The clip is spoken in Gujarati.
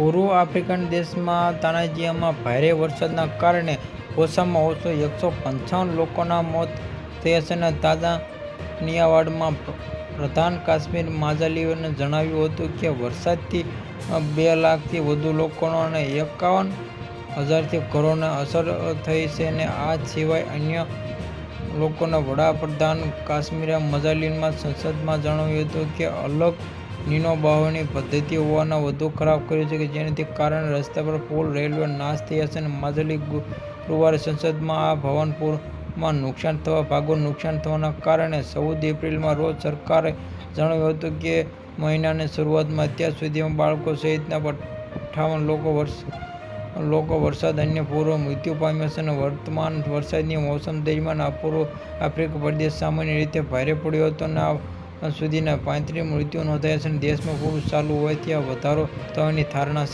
પૂર્વ આફ્રિકન દેશમાં તાનાજીયામાં ભારે વરસાદના કારણે ઓછામાં ઓછો એકસો પંચાવન લોકોના મોત થયા છે અને તાદાનિયાવાડમાં પ્રધાન કાશ્મીર માજાલીઓને જણાવ્યું હતું કે વરસાદથી બે લાખથી વધુ લોકોનો અને એકાવન હજારથી ઘરોને અસર થઈ છે અને આ સિવાય અન્ય લોકોના વડાપ્રધાન કાશ્મીર મજાલીનમાં સંસદમાં જણાવ્યું હતું કે અલ નીનો વાવણી પદ્ધતિ હોવાના વધુ ખરાબ કર્યું છે કે જેનાથી કારણે રસ્તા પર પુલ, રેલવે નાશ થયા છે માજાલીએ ગુરુવારે સંસદમાં આ ભવનપુરમાં નુકસાન થવા, ભાગો નુકસાન થવાના કારણે ચૌદ એપ્રિલમાં રોજ સરકારે જણાવ્યું હતું કે મહિનાની શરૂઆતમાં અત્યાર સુધીમાં બાળકો સહિતના અઠ્ઠાવન લોકો વર્ષ, લોકો વરસાદ, અન્ય પૂર્વ મૃત્યુ પામ્યા છે અને વર્તમાન વરસાદની મોસમ દરમિયાન પૂર્વ આફ્રિકા પ્રદેશ સામાન્ય રીતે ભારે પડ્યો હતો અને આજ સુધીમાં પાંત્રીસ મૃત્યુ નોંધાયા છે દેશમાં પૂર ચાલુ હોય ત્યાં વધારો થવાની ધારણા છે.